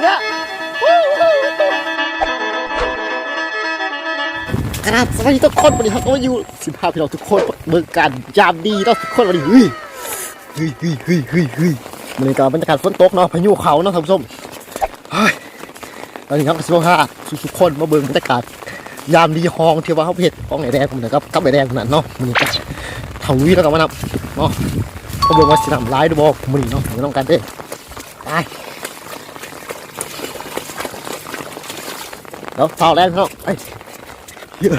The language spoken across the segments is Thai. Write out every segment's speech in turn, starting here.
เนี่ยครับสวัสดีทุกคนวันนี้ครับก็อยู่สิบห้าพี่น้องทุกคนเบิกการยามดีต้องทุกคนวันนี้เฮ้ยเฮ้ยเฮ้ยเฮ้ยเฮ้ยเฮ้ยวันนี้ก็บรรยากาศฝนตกเนาะพายุเขาเนาะท่านผู้ชมเฮ้ยตอนนี้ครับสิบห้าทุกคนมาเบิ่งบรรยากาศยามดีห้องเทว่าเขาเพชรห้องไหนแดงผมนะครับกับไหนแดงขนาดเนาะมันนี้ก็ทวิแล้วก็มานับเนาะก็เบิ่งว่าสินำร้ายดูบอกมันนี้เนาะไม่ต้องการเด้ไป แล้วเฝ้าแรงพี่น้องไปเยอะ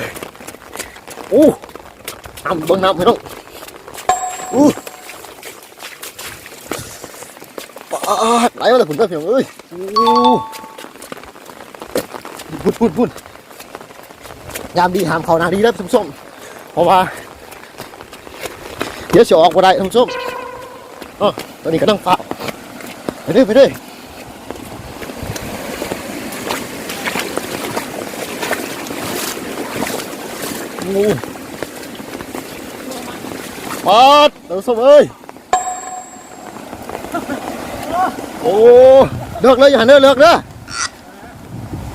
โอ้น้ำเบิ้งน้ำพี่น้องอู้ปาดไหลมาเลยผมก็เพียงเอ้ยอู้พุ่นพุ่นพุ่นยามดีหามเขานาดีแล้วท่านผู้มเพราะว่า เดี๋ยวจะออกมาได้ท่านผู้มอ๋อตอนนี้ก็ต้องฝ่าไปเรื่อยไปเรื่อย งูปัดเดี๋ยวส้มเอ้ยโอ้เลิกเลยอย่าหันเด้อเลิกเด้อ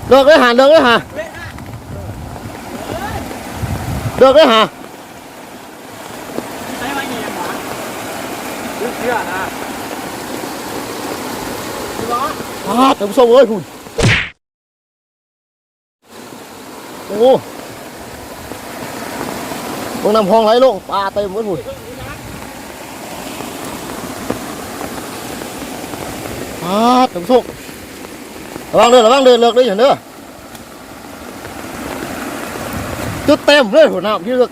เลิกเลยหันเลิกเลยหาเลิกเลยหาให้มาเนี่ยหมอเชื่อนะพี่บอสปัดเดี๋ยวส้มเอ้ยคุณโอ้ บางนำห้องไหลลงปลาเต็มหมดหุ่นปัดเดี๋ยวส้มระวังเด้อระวังเด้อเลิกเลยอย่าเด้อจุดเต็มเลยหัวหน้าพี่เลือก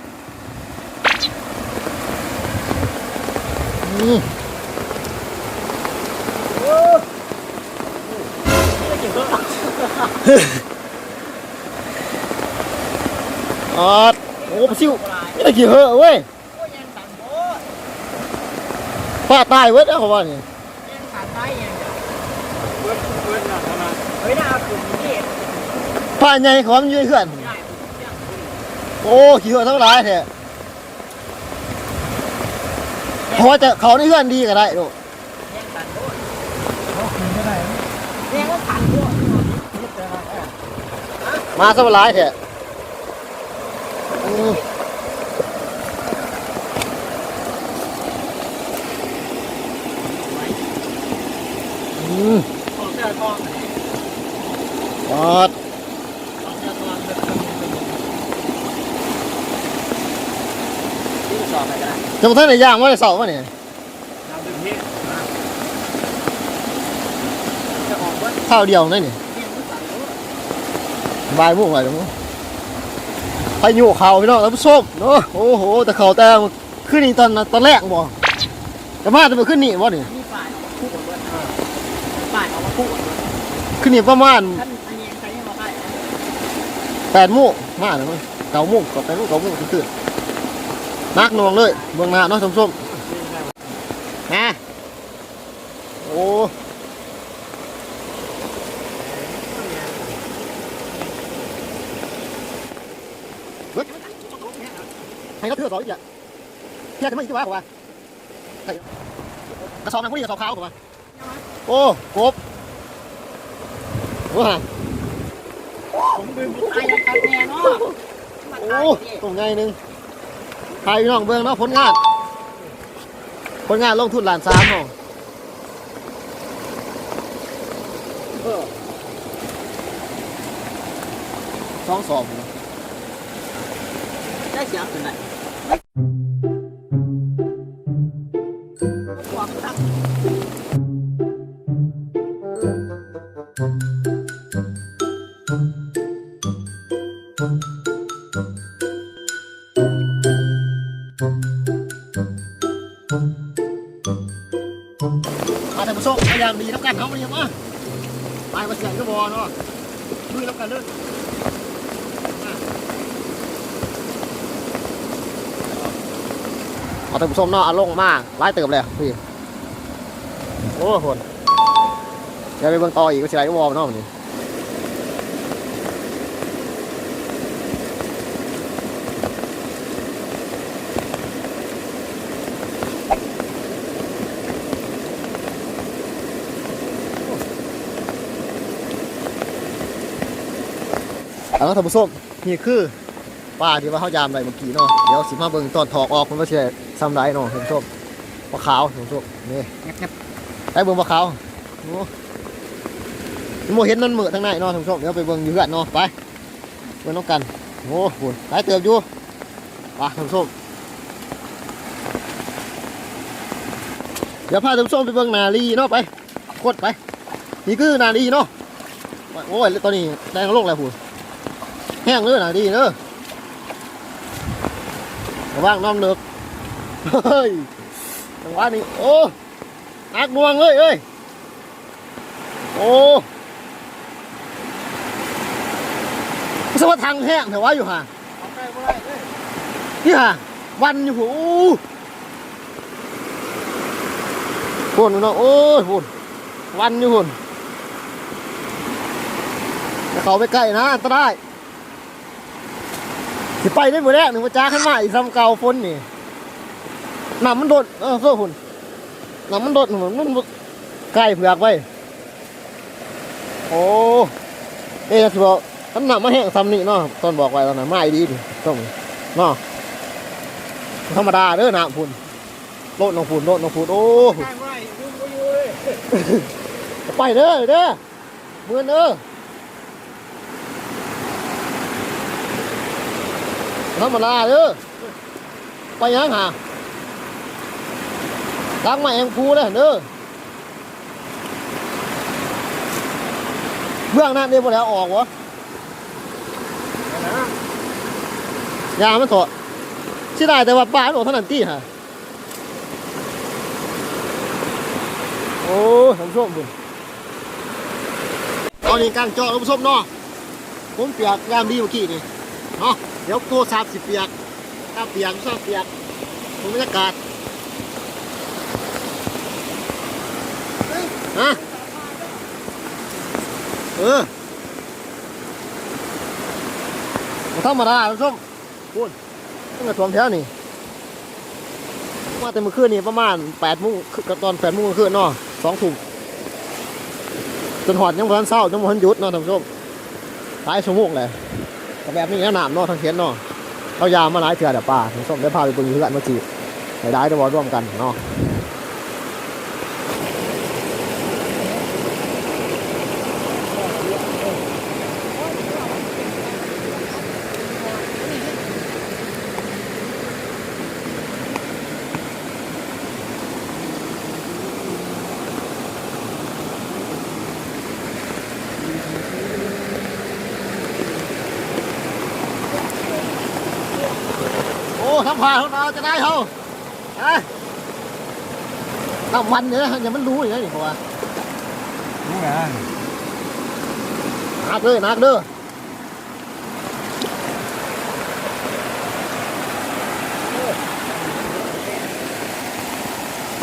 อืมออดโอ้ปลาซิว ไม่ได้กี่เหอะเว้ยโอ้ยังสั่งโบสป้าตายเว้ยนะเขาว่านี่ยังสั่งได้ยังเวิร์ดเวิร์ดนะนะเฮ้ยน่าเอากลุ่มนี้ป้าใหญ่ของมันอยืนเขื่อนได้โอ้ขี่เหอะทั้งหลายแท้เพราะว่าจะเขาในเขื่อนดีก็ได้ดูยังสั่งโบสยังก็สั่งโบสมาสักหลายแท้อืม ของเสือทองออดของเสือทองที่สอบไปกันจะมาท่านไหนย่างว่าจะเสาร์วะเนี่ยเราดึงนี้จะออกว่าข้าวเดียวนั่นนี่เรียนภาษาโน้บายมุ่งอะไรตรงนู้นพายุเขาพี่น้องแล้วผู้มเนาะโอ้โหแต่เขาแต่ขึ้นนี่ตอนตอนแรกบ่แต่มาจะมาขึ้นนี่บ่นี่มีฝ่ยออกมาคู่กันด้วยฝ่ายออกมาคู่กันด้วย ขึ้นนี่ประมาณท่านอันนี้ใครยังได้แปดโมงมาเลยมั้งเก้าโมงกับแปดโมงเก้าโมงตื่นนักหนวงเลยเบื้องหน้าเนาะท่านผู้ชมนะโอ้ให้เขาเทือกสองอีกอะเทียบจะไม่อีกที่ว่าผมว่ากระสอบนังพวกนี้กระสอบขาวผมว่าโอ้กบ โอ้ฮะผมดึงไอ้ครับแน่เนาะโอ้ตรงไงหนึ่งใครพี่น้องเบิ่งเนาะผลงาน ผลงานลงทุนล้านสามเนาะสองสอบได้เสียงเป็นไร อาแต่ผู้ชมพยายามดีแล้วกันเนาะมันยังว่าไปมาเสียก็บอเนาะดูแล้วกันเลยเอาแต่ผู้ชมเนาะเอาลงมากไล่เติบเลยพี่โอ้โหเดี๋ยวไปเบิ่งต่ออีกว่าสิไรก็วอลเนาะมันนี่ เอาละท่านผู้ชมนี่คือป้าที่ว่าเขายามไรเมื่อกี้เนาะเดี๋ยวสิมาเบิ่งตอนถอกออกมันก็สิซ้ำไรเนาะท่านผู้ชมปลาขาวท่านผู้ชมนี่งับไปเบิ่งปลาขาวโอ้โมเห็นมันเหมือทางในเนาะท่านผู้ชมเดี๋ยวไปเบิ่งอยู่เหือนเนาะไปเบิ่งน้องกันโอ้โหหลายเติบอยู่ไปท่านผู้ชมเดี๋ยวพาท่านผู้ชมไปเบิ่งนาลีเนาะไปกดไปนี่คือนาลีเนาะโอ้ยตอนนี้แดงโลกแล้วพูด แห้งเลยนาลีเนอะระว่างน้องเลิกเฮ้ยจังหวะนี้โอ้นักหน่วงเลยเอ้ยโอ้สวัสดิ์ทางแห้งแต่ว่าอยู่ห่าเอาไปบ่ได้ยนี่ห่างวันอยู่หูพูนเนาะโอ้ยพูนวันอยู่พูนเขาไปใกล้นะอันตราย สิไปได้หมดแล้วหนึ่งมาจ้าขึ้นมาอีกซ้ำเก่าฝนนี่น้ำมันโดดเออเสื้อหุ่นน้ำมันโดดมันมันใกล้เผือกไปโอ้เอ๊ะสิบอกท่านน้ำมาแห้งซ้ำนี่เนาะตอนบอกไว้ตอนนั้นไม่ดีดิต้องเนาะธรรมดาเด้อน้ำพุ่นโลดน้องพุ่นโลดน้องพุ่นโอ้ใช่บ่ได้ยุ่งบ่อยู่เลยไปเด้อเด้อเมื่อนเด้อ ธรรมดาเด้อไปยังหาล้างมาเองพูเลยเด้อเบื้องหน้านี่บ่แล้วออกวะยามันถอดสิได้แต่ว่าป้ามันบอกเท่านั้นตี้ฮะโอ้ยท่านผู้ชมดูเอานี่กลางจอท่านผู้ชมเนาะผมเปียกยามดีเมื่อกี้นี่เนาะ เดี๋ยวตัวสามสิบเปียก ถ้าเปียกสามเปียกผมบรรยากาศฮะเออบ่ธรรมดาท่านผู้ชมพูดตั้งแต่ทวมแถวนี่มาแต่เมื่อคืนนี่ประมาณแปดโมงกับตอนแปดโมงคืนเนาะสองทุ่มจนหอดยังพันเศร้ายังพันหยุดเนาะท่านผู้ชมหลายชั่วโมงเลย กับแบบนี้นะนำเนาะทั้งเขียนเนาะเอายามาหลายเถื่อเดี๋ยวป่าส้มได้พาไปปรุงเพื่อนมาจีบให้ได้ได้บอร่วมกันเนาะ โอ้ทำผ่านของเราจะได้เขาฮะทำวันเนี่ยอย่ามันรู้อย่างนี้เพราะว่านี่ไงนักเลยนักเด้อ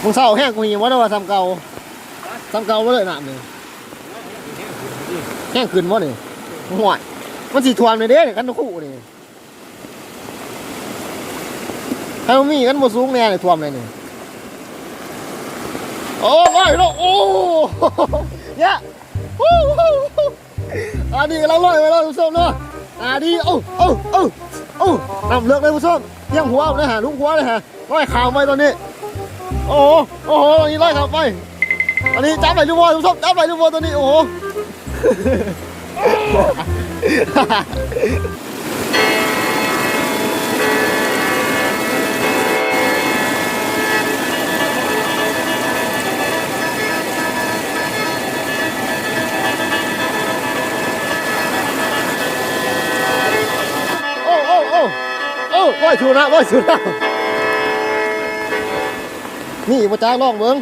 มึงเศร้าแห้งกูหิวว่าได้ว่าซ้ำเก่าซ้ำเก่าว่าเลยหน้ำนี่งแห้งขึ้นวะนี่ยห่วยมันสีทวนเลยเด้กันทุกคู่เนี่ย ถ้ามีกันบ่สูงแน่เลยท่วมเลยนี่โอ้ยโอ้โอ้เนี่ยโอ้โหอันนี้เราลอยไปแล้วผู้ชมเนาะอันนี้โอ้โอ้โอ้โอ้นำเลือกเลยผู้ชมเที่ยงหัวเลยฮะลุงหัวเลยฮะลอยข่าวไปตอนนี้ โอ้โหโอ้โหตอนนี้ลอยข่าวไปอันนี้จับไปลูกบอลผู้ชมจับไปลูกบอลตัวนี้โอ้โห โอ้ร้อยชูนะร้อยชูนะนี่มาจ้าลองเบิ้ง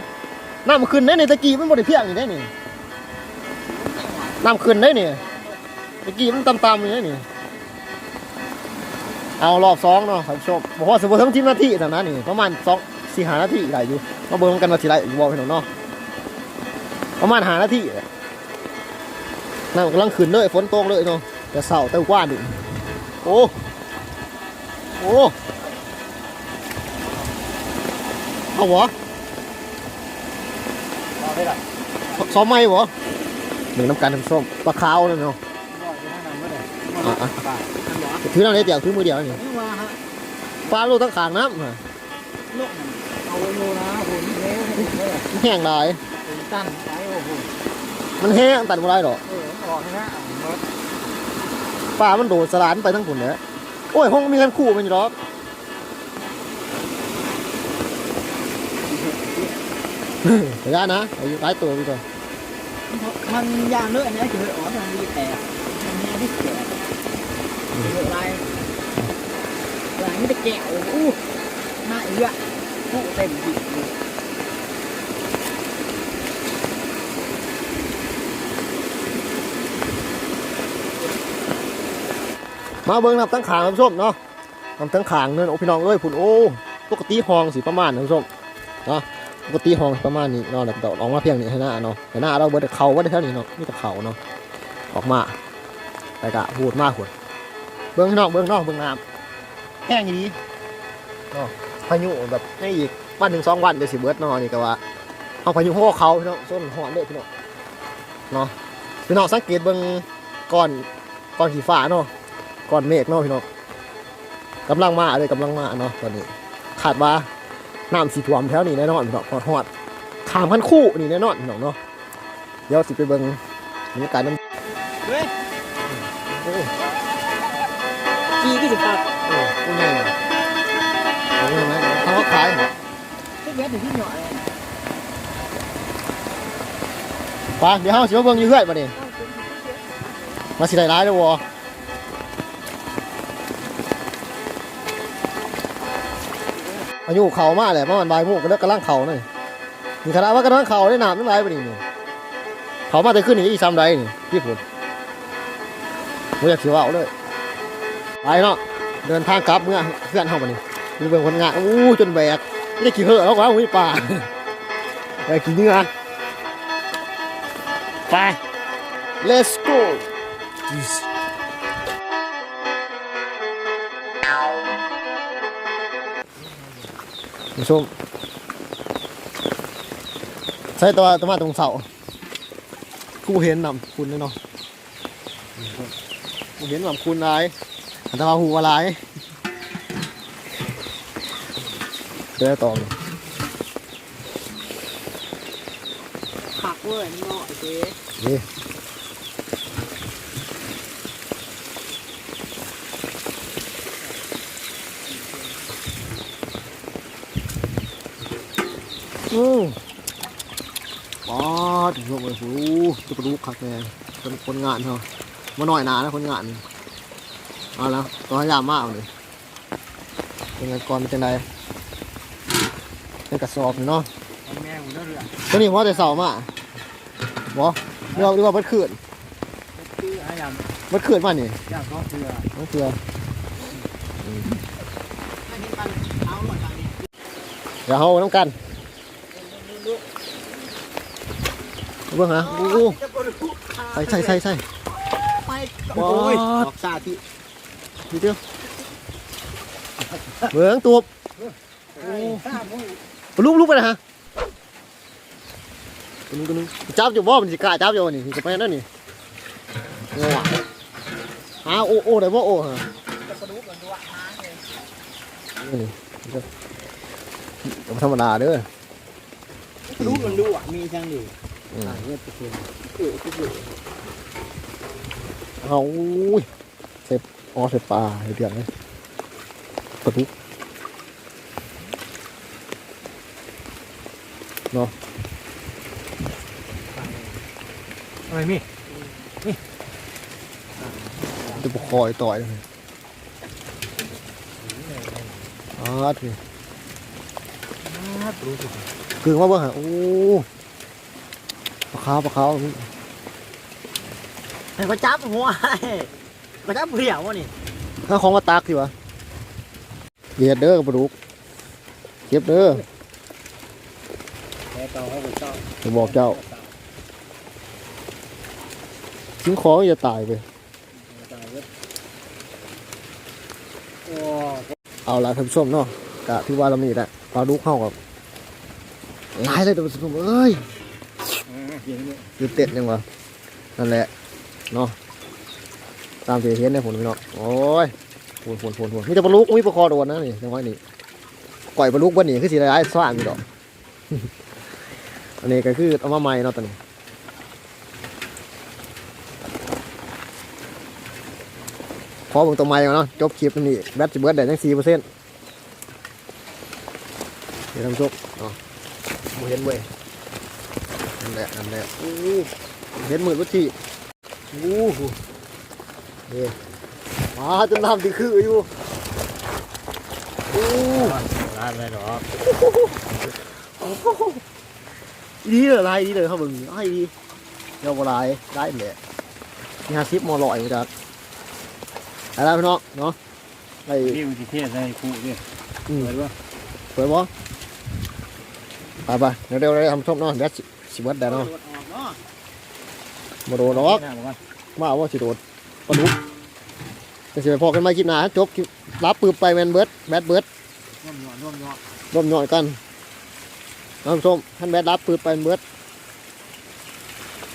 น้ำขึ้นได้ในตะกี้มันบริเพียงอยู่ได้นี่น้ำขึ้นได้นี่ตะกี้มันต่ำๆอยู่ได้นี่เอารอบสองเนาะท่านผู้ชมบอกว่าสมมติทั้งทีมนาทีเท่นั้นนี่ประมาณสองสี่หานาทีได้อยู่มาเบิ้งกันมาทีไรอยู่บอกให้หนูเนาะประมาณหานาทีน้ำกำลังขึ้นเลยฝนตกเลยเนาะแต่เสาแต่กว้านดิโอ้ โอ้เอาเหรอเอาได้ล่ะซ้อมไหมเหรอหนึ่งน้ำกันน้ำส้มปลาขาวนั่นเนาะบ่อยู่ทางนั้นบ่ได้อะปลาอันบอกถือน้ำได้เดียวถือมือเดียวนี่นี่ว่าฮะปลาลูกตั้งขางน้ำฮะนกมันเอาโยนะหุ่นเลี้ยวหุ่นเลยมันแห้งได้หุ่นตั้นไปโอ้โหมันแห้งตัดบ่ได้หรอกเออออกนะเบิดปลามันโดดสลานไปทั้งผุนเลย โอ้ยห้องมีกันคู่มันอยู่หรอกเดี๋ยวนะอายุหลายตัวพี่ตัวมันยางเนื้ออันนี้คืออ๋อมันมีแต่มันมีที่แก่ลายลายไม่ได้แก่โอ้โหหน้าเอื้อผู้เต็มดิเลย มาเบิ้งนับตั้งขางท่านผู้มเนาะนำตั้งขางเนินโอ้พี่น้องเอ้ยผุนโอ้ปกติห้องสีประมาณท่านผู้มเนาะปกติห้องประมาณนี้เนาะแล้วก็ออกมาเพียงนี้ให้หน้าเนาะให้หน้าเราเบิ้แต่เขาว่าได้เท่านี้เนาะนี่แต่เขาเนาะออกมาแต่กะพูดมากหัวเบิ้งข้างนอกเบิ้งนอกเบิ้งน้ำแห้งอย่างนี้เนาะพายุแบบให้อีกวันหนึ่งสองวันเดี๋ยวสิเบิดเนาะนี่ก็ว่าเอาพายุพวกเขาพี่น้องส้นหอนเลยพี่น้องเนาะพี่น้องสังเกตเบิ้งก้อนก้อนสีฟ้าเนาะ ก้อนเมฆเนาะพี่น้องกำลังมาเลยกำลังมาเนาะตอนนี้ขาดว่าน้ำสีท่วมแถวนี้แน่นอนพี่น้องฮอดฮอดขามพันคู่นี่แน่นอนพี่น้องเนาะเดี๋ยวสิไปเบิ่งบรรยากาศน้ำเฮ้ยโอ้จีก็สิบปากโอ้ผู้ใหญ่เนี่ยเอาเงินไหมเขาก็ขายเหรอที่เบี้ยถึงที่หน่อยไปเดี๋ยวเฮาสิมาเบิ่งอยู่เรื่อยมาเนี่ยมาสิได้ร้ายเลยวะ อายุเข่ามาแหละประมาณบ่ายโมงก็เลิกกำลังเข่าเนี่ยมีคณะว่ากำลังเข่าได้น้ำน้ำลายไปนี่นี่เขามาแต่ขึ้นนี่อีซ้ำใดนี่พี่ผุนไม่อยากสิเว่าเลยไปเนาะเดินทางกลับเมื่อเพื่อนเข้ามานี่ดูเบิ่งคนงานอู้จนแบกไม่ได้ขี่เหอะแล้ววะอุ้ยป่าไปขี่เนื้อไป let's go ผู้ชมใช่ตัวตัวมาตรงเสากูเห็นนำคุณแน่เนอนกูเห็นนำคุณไรอันตราหูอะไรเจอต่อเลยผักเว้ยเนาะเจ๊ นี่อืมอ๋อถึงลงเลยโอ้โหจะไปรู้คักแน่คนคนงานเหรอมาหน่อยหนานะคนงานเอาแล้วตัวยายามมากเลยเป็นไงก่อนเป็นจังไดเป็นกระสอบนี่เนาะแม่ผมเรือตัวนี้ว่าแต่เสามาบอเรียกว่าเรียกว่าบัดขืนคืออายามบัดขืนมานี่ยากก็เสือน้องเสือให้ที่มันเอาหมดทางนี้เดี๋ยวเฮาน้ำกัน เบิ่งฮะอู้จะปวดหัวใส่ใส่ใส่ใส่ไปโอ้โอ้ยยออกซาที่ดีเดียวเบิ่งตัวซาโอ้ยลุกลุกไปนะฮะกนึงกนึงจับอยู่บ่มันสิกล้าจับอยู่นี่สิไปนั่นนี่งอหาโอโอได้บ่โอฮะจะปวดหัวกันด้วยหางเลยนี่นี่ก็บ่ธรรมดาเด้อ รู้มันดูอะมีจังดิอืมอ่าเนี่ยตะเคียนเออทุกอย่างเอาอุ้ยเสพอ๋อเสพปลาเดือดเลยปลาดุกอะไรมีจะปคอยต่อยเลยอ๋อทีรู้สึก คือว่าเบิ่งหาโอ้ปลาขาวปลาขาวนี่ไอ้กระจับหัวกระจับเหี่ยววะนี่ถ้าของมาตักทีวะเบียดเด้อปลาดุกเก็บเด้อแกเก่าเขาเก่าจะบอกเจ้าทิ้งของอย่าตายไปโอ้เอาละท่านผู้ชมเนาะกะที่ว่าเรามีแหละปลาดุกเข้ากับ หลายเลยท่านผู้ชมเอ้ยคือเต็ดยังวะนั่นแหละเนาะตามที่เห็นในผลพี่น้องโอ้ยผลผลผลผลมีแต่ปลาลูกมีปลาคอโดนนะนี่จังหวะนี้ก่อยปลาลูกบนนี่คือสีร้ายสว่างอยู่ดอกอันนี้ก็คือเอามาใหม่เนาะตอนนี้พอเบิ่งตัวใหม่ก่อนเนาะจบคลิปนี่แบตสิเบิร์ดได้ยังสี่เปอร์เซ็นต์เดี๋ยวทำจบเนาะ บ่เห็นเว้ยนั่นแหละนั่นแหละอู้เห็นมือรุทีอู้หูนี่มาจนทำที่คืออยู่อู้ร้านไม่หรอกดีเลยลายดีเลยครับมึงให้ดีเดี๋ยวบลายได้แหละนี่ฮะซิปมอลอยจัดอะไรพี่น้องเนาะไอ้พี่มันจะเทศให้ครูเนี่ยอืมเปิดว่าเปิดบ่ ไปไปเดี๋ยวเลยทำชมเนาะเดี๋ยวสิสิเบิดได้เนาะมาโดนหรอกมาว่าสิโดนปลาดุกจะสิไปพอกันมาคลิปหน้าจบรับปืนไปแมนเบิร์ดแบดเบิร์ดร่วมหยอดร่วมหยอดร่วมหน่อยกันน้ำส้มท่านแบดรับปืนไปเบิร์ด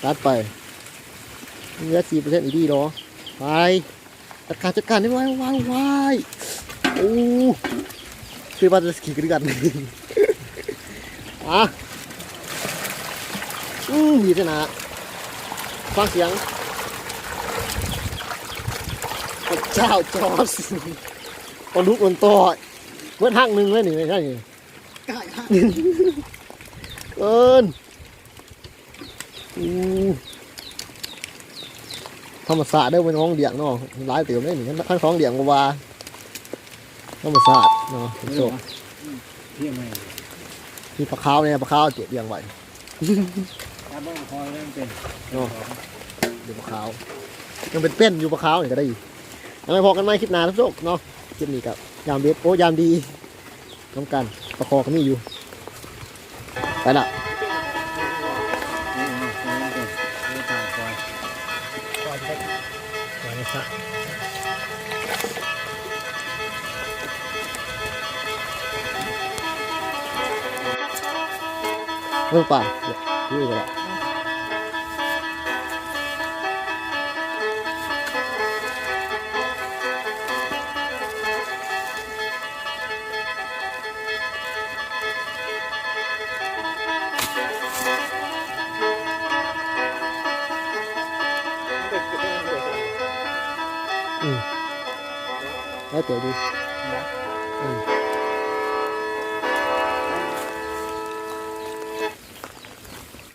รัดไปเหลือสี่เปอร์เซ็นต์อีดีเหรอไปจัดการจัดการได้ไวไวไวโอ้คือว่าจะสกีกันกัน อะอืมดีจังนะฟังเสียงพระเจ้าจอร์สปลาดุกมันต่อเมื่อหักหนึ่งเลยนี่ไม่ใช่นี่ไก่ฮะเอินอู้ธรรมศาสตร์ได้เป็นห้องเดียงเนาะหลายเติมได้หนึ่งขั้นท้องเดียงกว่าธรรมศาสตร์เนาะโชคเที่ยงไหม มีปลาขาวเนี่ยปลาขาวเจ็บเดียงไว้ถ้าบ้างคอยเริ่มเป็นเนาะเดี๋ยวปลาขาว ยังเป็นเป็นอยู่ปลาขาวนี่ก็ได้อยู่ยังไงพอกันไหมคลิปหน้าทุกท่านเนาะคลิปนี้กับยามเบ็ดโอ้ยามดีน้ำกันประคอก็มีอยู่ไปละนี่นะคอยเริ่มเป็นนี่ตายคอยคอยจะ คอยจ